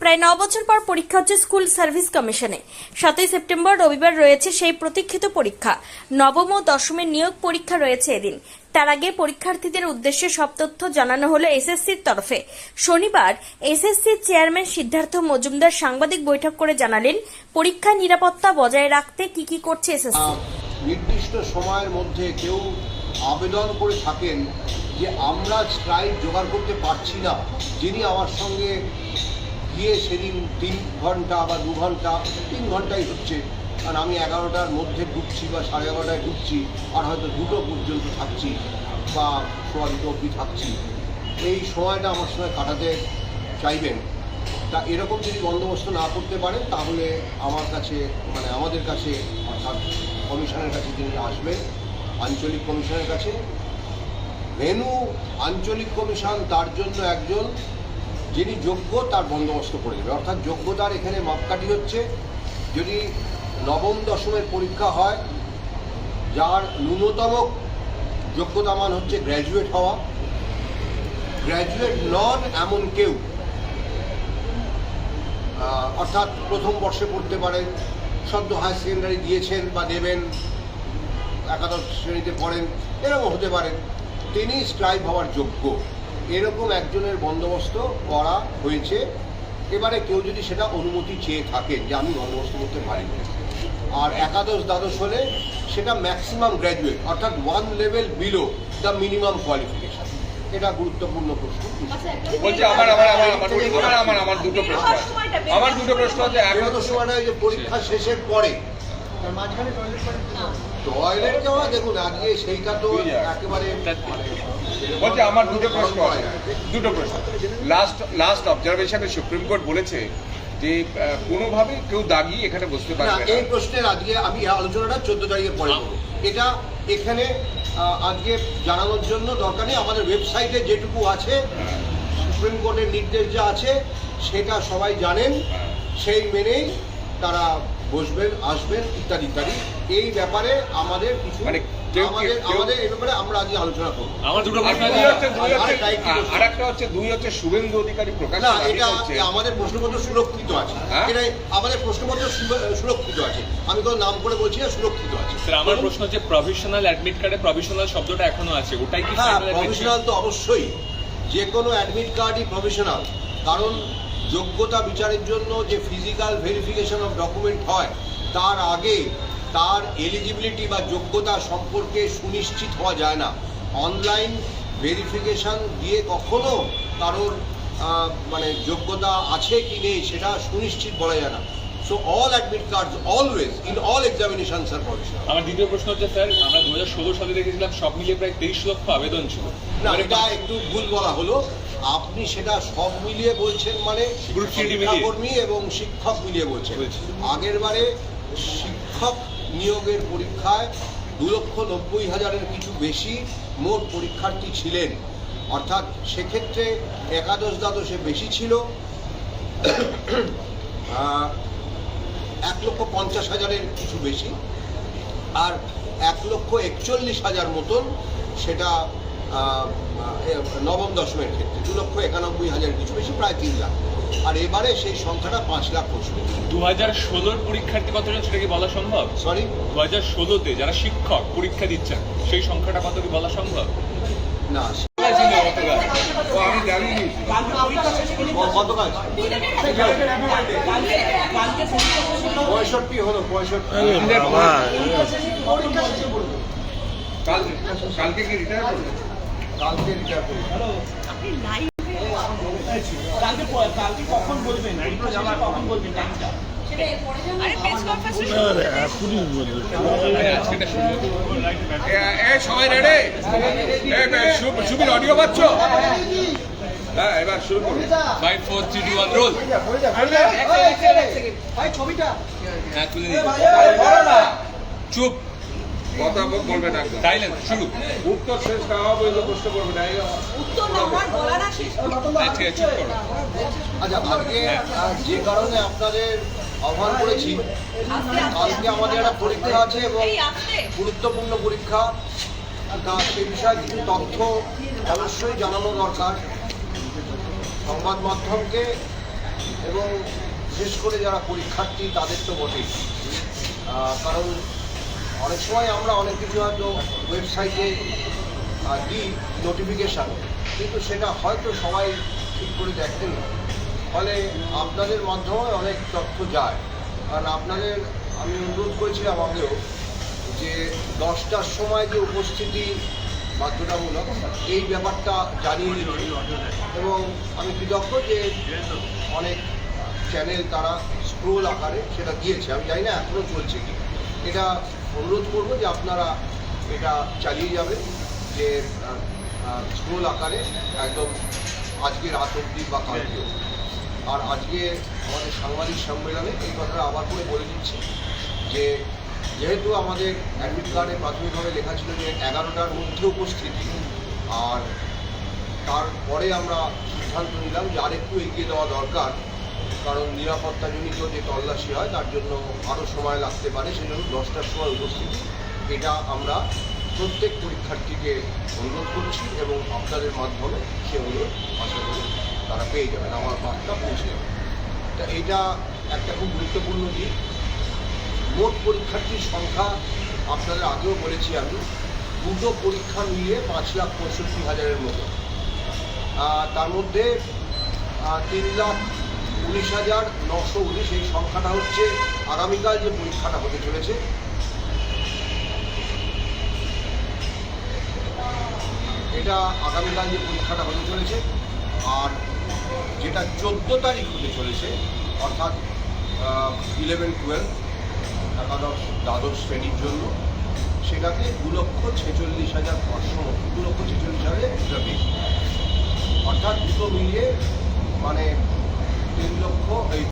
প্রায় ন বছর পর পরীক্ষা হচ্ছে স্কুল সার্ভিস কমিশনে। সাতই সেপ্টেম্বর রবিবার রয়েছে সেই প্রতীক্ষিত পরীক্ষা। নবম ও দশমের নিয়োগ পরীক্ষা রয়েছে এদিন। তার আগে পরীক্ষার্থীদের উদ্দেশ্যে সব তথ্য জানানো হলো এসএসসির তরফে। শনিবার এসএসসির চেয়ারম্যান সিদ্ধার্থ মজুমদার সাংবাদিক বৈঠক করে জানালেন, পরীক্ষা নিরাপত্তা বজায় রাখতে কি কি করছে এসএসসি। নির্দিষ্ট সময়ের মধ্যে কেউ আবেদন করে থাকেন যে আমরা স্ট্রাইক জোগাড় করতে পারছি না, যিনি আমার সঙ্গে গিয়ে সেদিন তিন ঘণ্টা বা দু ঘণ্টা, তিন ঘন্টাই হচ্ছে। কারণ আমি এগারোটার মধ্যে ঢুকছি বা সাড়ে এগারোটায় ঢুকছি, আর হয়তো দুটো পর্যন্ত থাকছি বা সোয়া দুটো অবধি থাকছি। এই সময়টা আমার সঙ্গে কাটাতে চাইবেন। তা এরকম যদি বন্দোবস্ত না করতে পারেন, তাহলে আমার কাছে মানে আমাদের কাছে, অর্থাৎ কমিশনের কাছে তিনি আসবেন, আঞ্চলিক কমিশনের কাছে, ভেনু আঞ্চলিক কমিশন তার জন্য একজন যিনি যোগ্য তার বন্দোবস্ত করে দেবে অর্থাৎ যোগ্যতার এখানে মাপকাঠি হচ্ছে, যদি নবম, দশমের পরীক্ষা হয়, যার ন্যূনতম যোগ্যতা মান হচ্ছে গ্র্যাজুয়েট হওয়া। গ্র্যাজুয়েট নন এমন কেউ অর্থাৎ প্রথম বর্ষে পড়তে পারেন, সদ্য হায়ার সেকেন্ডারি দিয়েছেন বা দেবেন, একাদশ শ্রেণীতে পড়েন, এরকম হতে পারেন। তিনি স্ক্রাইব হওয়ার যোগ্য। এরকম একজনের বন্দোবস্ত করা হয়েছে। এবারে কেউ যদি সেটা অনুমতি চেয়ে থাকেন যে আমি বন্দোবস্ত করতে পারি আর একাদশ দ্বাদশ হলে সেটা ম্যাক্সিমাম গ্র্যাজুয়েট অর্থাৎ one level below the minimum qualification এটা গুরুত্বপূর্ণ প্রশ্ন। বলছি আমার আমার আমার আমার আমার আমার আমার দুটো প্রশ্ন আমার দুটো প্রশ্ন আছে। একাদশ সময়টা ওই যে পরীক্ষা শেষের পরে। টয়লেট যাওয়া দেখুন আজকে সেইটা তো একেবারে বলছি আমার দুটো প্রশ্ন আছে। দুটো প্রশ্ন। লাস্ট লাস্ট অবজারভেশনে সুপ্রিম কোর্ট বলেছে যে কোনোভাবে কেউ দাগি এখানে বসতে না পারবে এই প্রশ্নের আজকে আমি আলোচনাটা চোদ্দ তারিখে করব। এটা এখানে আজকে জানানোর জন্য দরকার নেই। আমাদের ওয়েবসাইটে যেটুকু আছে সুপ্রিম কোর্টের নির্দেশ যা আছে সেটা সবাই জানেন। সেই মেনেই তারা বসবেন আসবেন ইত্যাদি ইত্যাদি। এই ব্যাপারে আমাদের কিছু মানে আমাদের আমাদের এই ব্যাপারে আমরা আজকে আলোচনা করব। আমার দুটো প্রশ্ন হচ্ছে দুই হচ্ছে আর কি বলছে? আর একটা হচ্ছে দুই হচ্ছে শুভেন্দু অধিকারী প্রকাশ না এটা করছে আমাদের প্রশ্নপত্র সুরক্ষিত আছে। হ্যাঁ? এটা আমাদের প্রশ্নপত্র সুরক্ষিত আছে। আমি নাম করে বলছি না সুরক্ষিত আছে। স্যার আমার প্রশ্ন হচ্ছে প্রভিশনাল অ্যাডমিট কার্ডে প্রভিশনাল শব্দটা এখনও আছে। ওটাই কি হ্যাঁ প্রফেশনাল তো অবশ্যই। যে কোনো অ্যাডমিট কার্ডই প্রফেশনাল কারণ যোগ্যতা বিচারের জন্য যে ফিজিক্যাল ভেরিফিকেশন অফ ডকুমেন্ট হয় তার আগে তার এলিজিবিলিটি বা যোগ্যতা সম্পর্কে সুনিশ্চিত হওয়া যায় না। অনলাইন ভেরিফিকেশন দিয়ে কখনো কারোর মানে যোগ্যতা আছে কি নেই সেটা সুনিশ্চিত বলা যায় না। So all admit cards always in all examinations R professional আমার দ্বিতীয় প্রশ্ন হচ্ছে স্যার আমরা দু হাজার ষোলো সালে দেখেছিলাম সব মিলিয়ে প্রায় তেইশ লক্ষ আবেদন ছিল। না এটা একটু ভুল বলা হলো। আপনি সেটা সব মিলিয়ে বলছেন মানে। শিক্ষাকর্মী এবং শিক্ষক মিলিয়ে বলছেন বলছি। আগের বারে শিক্ষক নিয়োগের পরীক্ষায় দু লক্ষ নব্বই হাজারের কিছু বেশি মোট পরীক্ষার্থী ছিলেন অর্থাৎ সেক্ষেত্রে একাদশ দ্বাদশে বেশি ছিল এক লক্ষ পঞ্চাশ হাজারের কিছু বেশি আর এক লক্ষ একচল্লিশ হাজার মতন সেটা নবম দশমের ক্ষেত্রে দু লক্ষ একানব্বই হাজার কিছু বেশি প্রায় তিন লাখ। আর এবারে সেই সংখ্যাটা পাঁচ লাখ পৌঁছবে দু হাজার ষোলোর পরীক্ষার্থী কতজন সেটা কি বলা সম্ভব? সরি দু হাজার ষোলোতে যারা শিক্ষক পরীক্ষা দিচ্ছেন সেই সংখ্যাটা কত কি বলা সম্ভব? না পঁয়ষট্টি হলো পঁয়ষট্টি। কালকে কি রিটায়ার করবে? কালকে রিটায়ার করি কালকে প- কালকে কখন বলবেন? কখন বলবেন টাইমটা সবাই রেডি সুবির অডিও পাচ্ছ? হ্যাঁ এবার শুরু করুন five four three two one roll হ্যাঁ তুলে চুপ। কথা বল- বলবেন একদম সাইলেন্স শুরু। উত্তর শেষ না হওয়া পর্যন্ত প্রশ্ন করবেন না এই- হ্যাঁ ঠিক আছে চুপ করো। আচ্ছা আজকে আহ, যে কারণে আপনাদের আহ্বান করেছি কালকে আমাদের একটা পরীক্ষা আছে এবং গুরুত্বপূর্ণ পরীক্ষা। তা সে বিষয়ে কিছু তথ্য অবশ্যই জানানো দরকার। সংবাদ মাধ্যমকে এবং বিশেষ করে যারা পরীক্ষার্থী তাদের তো বটেই। কারণ অনেক সময় আমরা অনেক কিছু হয়তো ওয়েবসাইটে দিই নোটিফিকেশান কিন্তু সেটা হয়তো সবাই ঠিক করে দেখেন। ফলে আপনাদের মাধ্যমে অনেক তথ্য যায়। কারণ আপনাদের, আমি অনুরোধ করেছিলাম আগেও যে দশটার সময় যে উপস্থিতি বাধ্যতামূলক, এই ব্যাপারটা জানিয়ে দিল এবং আমি কৃতজ্ঞ যে অনেক চ্যানেল তারা স্ক্রোল আকারে সেটা দিয়েছে। আমি জানি না এখনও চলছে কি। এটা অনুরোধ করব যে আপনারা এটা চালিয়ে যাবেন, যে স্ক্রোল আকারে একদম আজকে রাত অবধি বা কালকেও আর আজকে আমাদের সাংবাদিক সম্মেলনে এই কথাটা আবার করে বলে দিচ্ছি যে, যেহেতু আমাদের অ্যাডমিট কার্ডে প্রাথমিকভাবে লেখা ছিল যে এগারোটার মধ্যে উপস্থিতি, আর তারপরে আমরা সিদ্ধান্ত নিলাম যে আরেকটু এগিয়ে দেওয়া দরকার কারণ নিরাপত্তা নিরাপত্তাজনিত যে তল্লাশি হয়, তার জন্য আরও সময় লাগতে পারে। সেজন্য দশটার সময় উপস্থিতি। এটা আমরা প্রত্যেক পরীক্ষার্থীকে অনুরোধ করছি এবং আপনাদের মাধ্যমে সে অনুরোধ আশা করি তারা পেয়ে যাবেন। আমার বার্তা পৌঁছে যাবে। তা এটা একটা খুব গুরুত্বপূর্ণ দিক। মোট পরীক্ষার্থীর সংখ্যা আপনাদের আগেও বলেছি আমি, দুটো পরীক্ষা মিলিয়ে পাঁচ লাখ পঁয়ষট্টি হাজারের মতো। তার মধ্যে তিন লাখ উনিশ হাজার নশো উনিশ এই সংখ্যাটা হচ্ছে। আগামীকাল যে পরীক্ষাটা হতে চলেছে। এটা আগামীকাল যে পরীক্ষাটা হতে চলেছে, আর যেটা চোদ্দ তারিখ হতে চলেছে, অর্থাৎ ইলেভেন টুয়েলভ একাদশ, দ্বাদশ শ্রেণির জন্য, সেটাতে দু লক্ষ ছেচল্লিশ হাজার পাঁচশো, দু লক্ষ ছেচল্লিশ হাজার অর্থাৎ দুটো মিলিয়ে মানে তিন লক্ষ এই